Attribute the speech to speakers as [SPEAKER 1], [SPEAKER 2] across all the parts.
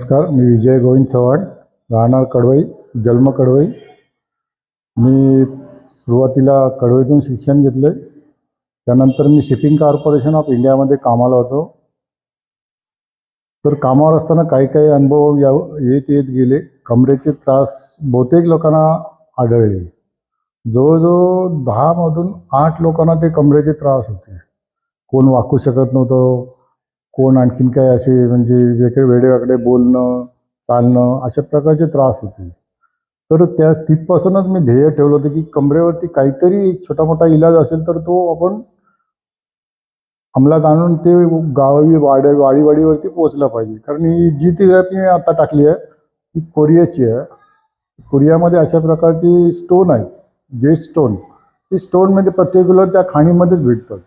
[SPEAKER 1] नमस्कार मी विजय गोविंद चव्हाण राहणार कडवई जन्म कडवई. मी सुरुवातीला कडवईतून शिक्षण घेतले त्यानंतर मी शिपिंग कॉर्पोरेशन ऑफ इंडियामध्ये कामाला होतो. तर कामावर असताना काही काही अनुभव या येत येत गेले. कमरेचे त्रास बहुतेक लोकांना आढळले. जवळजवळ दहामधून आठ लोकांना ते कमरेचे त्रास होते. कोण वाकू शकत नव्हतं. कोण आणखीन काय असे म्हणजे वेगळे वेगळे बोलणं चालणं अशा प्रकारचे त्रास होते. तर त्या तिथपासूनच मी ध्येय ठेवलं होतं की कमरेवरती काहीतरी एक छोटा मोठा इलाज असेल तर तो आपण अंमलात आणून ते गावी वाड्या वाडीवाडीवरती पोहोचला पाहिजे. कारण ही जी थेरपी आता टाकली आहे ती कोरियाची आहे. कोरियामध्ये अशा प्रकारची स्टोन आहेत. जे स्टोन ते स्टोनमध्ये पर्टिक्युलर त्या खाणीमध्येच भेटतात.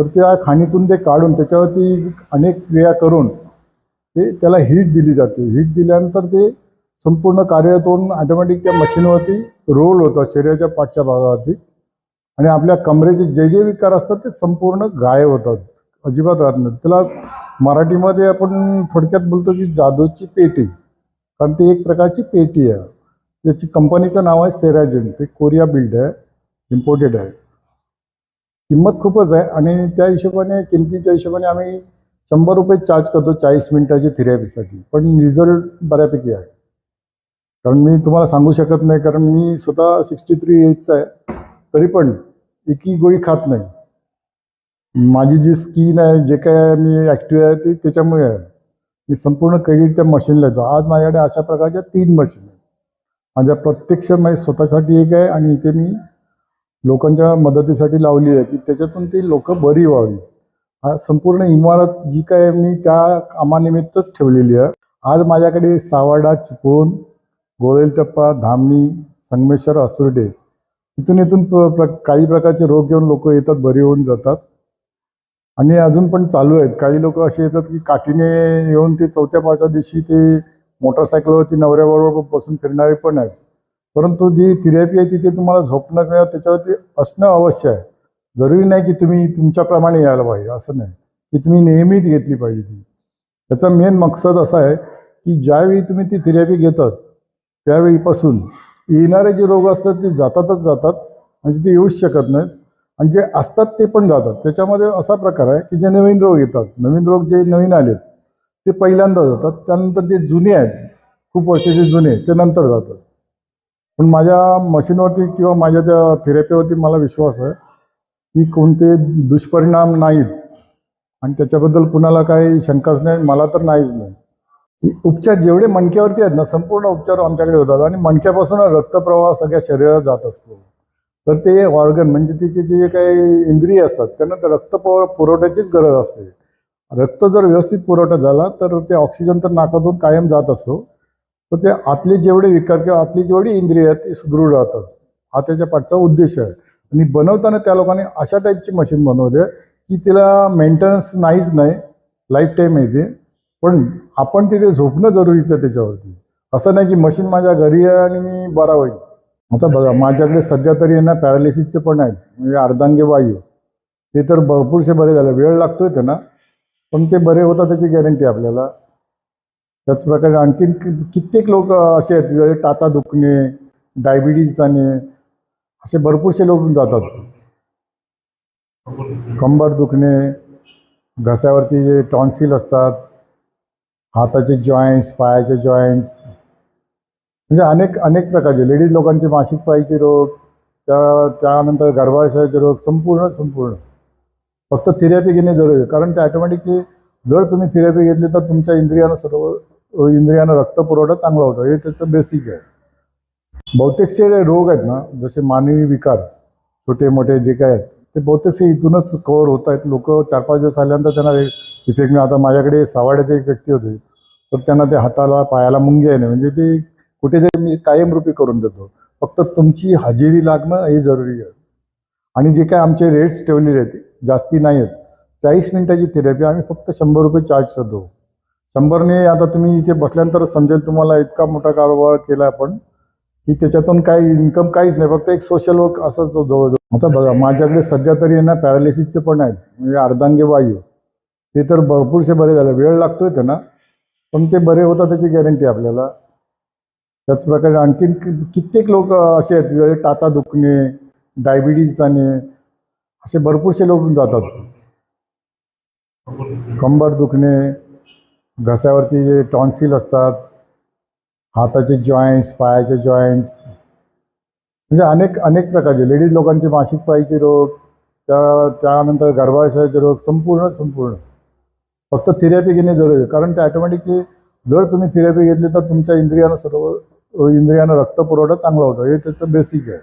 [SPEAKER 1] तर त्या खाणीतून ते काढून त्याच्यावरती अनेक क्रिया करून ते त्याला हीट दिली जाते. हीट दिल्यानंतर ते संपूर्ण कार्यातून ऑटोमॅटिक त्या मशीनवरती रोल होतात शरीराच्या पाठच्या भागावरती. आणि आपल्या कमरेचे जे जे विकार असतात ते संपूर्ण गायब होतात. अजिबात राहत नाही त्याला मराठीमध्ये आपण थोडक्यात बोलतो की जादूची पेटी. कारण ती एक प्रकारची पेटी आहे. त्याची कंपनीचं नाव आहे सेराजिन ते कोरिया बिल्ड आहे. इम्पोर्टेड आहे. किंमत खूपच आहे आणि त्या हिशोबाने किमतीच्या हिशोबाने आम्ही शंभर रुपये चार्ज करतो चाळीस मिनिटाची थेरपीसाठी पण रिझल्ट बऱ्यापैकी आहे. कारण मी तुम्हाला सांगू शकत नाही कारण मी स्वतः सिक्स्टी थ्री एजचा आहे. तरी पण एकी गोळी खात नाही. माझी जी स्किन आहे जे काय मी ॲक्टिव्ह आहे ते त्याच्यामुळे आहे. मी संपूर्ण क्रेडिट त्या मशीनला येतो आज माझ्याकडे अशा प्रकारच्या तीन मशीन आहेत. माझ्या प्रत्यक्ष माझ्या स्वतःसाठी एक आहे आणि इथे मी लोकांच्या मदतीसाठी लावली आहे की त्याच्यातून ती लोक बरी व्हावी. हा संपूर्ण इमारत जी काय मी त्या कामानिमित्तच ठेवलेली आहे. आज माझ्याकडे सावाडा चिपळूण गोळेलटप्पा धामणी संगमेश्वर असुर्डे इथून इथून प्र प्र काही प्रकारचे रोग घेऊन लोक येतात बरी होऊन जातात. आणि अजून पण चालू आहेत. काही लोक असे येतात की काठीने येऊन ते चौथ्या पाचव्या दिवशी ते मोटरसायकलवरती नवऱ्याबरोबर बसून फिरणारे पण आहेत. परंतु जी थेरपी आहे तिथे तुम्हाला झोपणं किंवा त्याच्यावरती असणं अवश्य आहे. जरुरी नाही की तुम्ही तुमच्याप्रमाणे यायला पाहिजे असं नाही. की तुम्ही नेहमीच घेतली पाहिजे ती. त्याचा मेन मकसद असा आहे की ज्यावेळी तुम्ही ती थेरपी घेतात त्यावेळीपासून येणारे जे रोग असतात ते जातातच जातात म्हणजे ते येऊच शकत नाहीत. आणि जे असतात ते पण जातात. त्याच्यामध्ये असा प्रकार आहे की जे नवीन रोग येतात. नवीन रोग जे नवीन आलेत ते पहिल्यांदा जातात. त्यानंतर जे जुने आहेत खूप वर्षाचे जुने ते नंतर जातात. पण माझ्या मशीनवरती किंवा माझ्या त्या थेरपीवरती मला विश्वास आहे की कोणते दुष्परिणाम नाहीत. आणि त्याच्याबद्दल कुणाला काही शंकाच नाही मला तर नाहीच नाही. उपचार जेवढे मणक्यावरती आहेत ना संपूर्ण उपचार आमच्याकडे होतात. आणि मणक्यापासून रक्तप्रवाह सगळ्या शरीरात जात असतो. तर ते ऑर्गन म्हणजे तिचे जे काही इंद्रिय असतात त्यांना तर रक्त पुरवठ्याचीच गरज असते. रक्त जर व्यवस्थित पुरवठा झाला तर ते ऑक्सिजन तर नाकातून कायम जात असतो. तर ते आतले जेवढे विकार किंवा आतली जेवढी इंद्रिय आहेत ती सुदृढ राहतात. हा त्याच्या पाठचा उद्देश आहे. आणि बनवताना त्या लोकांनी अशा टाईपची मशीन बनवली आहे की तिला मेंटेनन्स नाहीच नाही लाईफ टाईम आहे ते. पण आपण तिथे झोपणं जरुरीचं आहे त्याच्यावरती. असं नाही की मशीन माझ्या घरी आहे आणि मी बरा होईल. आता बघा माझ्याकडे सध्या तरी आहे ना पॅरालिसिसचे पण आहेत म्हणजे अर्धांगे वायू. ते तर भरपूरसे बरे झाले. वेळ लागतोय त्यांना. पण ते बरे होतात त्याची गॅरंटी आपल्याला. त्याचप्रकारे आणखीन कित्येक लोक असे आहेत जसे टाचा दुखणे डायबिटीज जाणे असे भरपूरसे लोक जातात. कंबर दुखणे घसावरती जे टॉन्सिल असतात हाताचे जॉईंट्स पायाचे जॉईंट्स म्हणजे अनेक अनेक प्रकारचे लेडीज लोकांचे मासिक पायीचे रोग त्या त्यानंतर गर्भाशयाचे रोग संपूर्ण संपूर्ण. फक्त थेरपी घेणे जरुरी आहे कारण ते ॲटोमॅटिकली जर तुम्ही थेरपी घेतली तर तुमच्या इंद्रियानं सर्व इंद्रियानं रक्तपुरवठा चांगला होतो. हे त्याचं बेसिक आहे. बहुतेकचे रोग आहेत ना जसे मानवी विकार छोटे मोठे जे काय आहेत ते बहुतेकसे इथूनच कव्हर होत आहेत. लोक चार पाच दिवस आल्यानंतर त्यांना इफेक्ट मिळाला. आता माझ्याकडे सावाड्याचे एक व्यक्ती होते. तर त्यांना ते हाताला पायाला मुंगी आहे म्हणजे ते कुठे जरी मी कायमरूपी करून देतो. फक्त तुमची हजेरी लागणं हे जरुरी आहे. आणि जे काय आमचे रेट्स ठेवलेले आहेत जास्ती नाही आहेत. चाळीस मिनिटाची थेरपी आम्ही फक्त शंभर रुपये चार्ज करतो. शंभरने आता तुम्ही इथे बसल्यानंतर समजेल तुम्हाला इतका मोठा कारोबार केला आपण की त्याच्यातून काही इन्कम काहीच नाही फक्त एक सोशल वर्क असंच जवळजवळ. आता बघा माझ्याकडे सध्या तरी आहे ना पॅरालिसिसचे पण आहेत म्हणजे अर्धांगे वायू. ते तर भरपूरसे बरे झाले वेळ लागतोय त्यांना पण ते बरे होतात त्याची गॅरंटी आपल्याला. त्याच प्रकारे आणखीन कित्येक लोक असे आहेत टाचा दुखणे डायबिटीज जाणे असे भरपूरसे लोक जातात. कंबर दुखणे घशावरती जे टॉन्सिल असतात हाताचे जॉईंट्स पायाचे जॉईंट्स म्हणजे अनेक अनेक प्रकारचे लेडीज लोकांचे मासिक पाळीचे रोग त्या त्यानंतर गर्भाशयाचे रोग संपूर्ण संपूर्ण. फक्त थेरपी घेणे जरुरी आहे. कारण ते ॲटोमॅटिकली जर तुम्ही थेरपी घेतली तर तुमच्या इंद्रियानं सर्व इंद्रियानं रक्तपुरवठा चांगला होतो. हे त्याचं बेसिक आहे.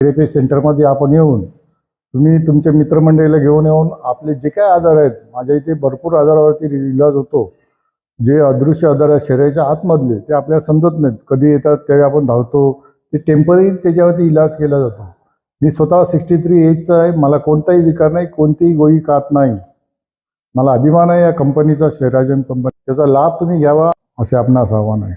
[SPEAKER 1] थेरपी सेंटरमध्ये आपण येऊन तुम्ही तुमच्या मित्रमंडळीला घेऊन येऊन आपले जे काय आजार आहेत माझ्या इथे भरपूर आजारावरती इलाज होतो. जे अदृश्य आधार शरीराच्या आतमधले ते आपल्याला समजत नाहीत. कधी येतात त्यावेळी आपण धावतो ते टेंपररी त्याच्यावरती इलाज केला जातो. मी स्वतः सिक्स्टी थ्री एजचा आहे मला कोणताही विकार नाही कोणतीही गोळी खात नाही. मला अभिमान आहे या कंपनीचा शेराजन कंपनी त्याचा लाभ तुम्ही घ्यावा असे आपणास आव्हान आहे.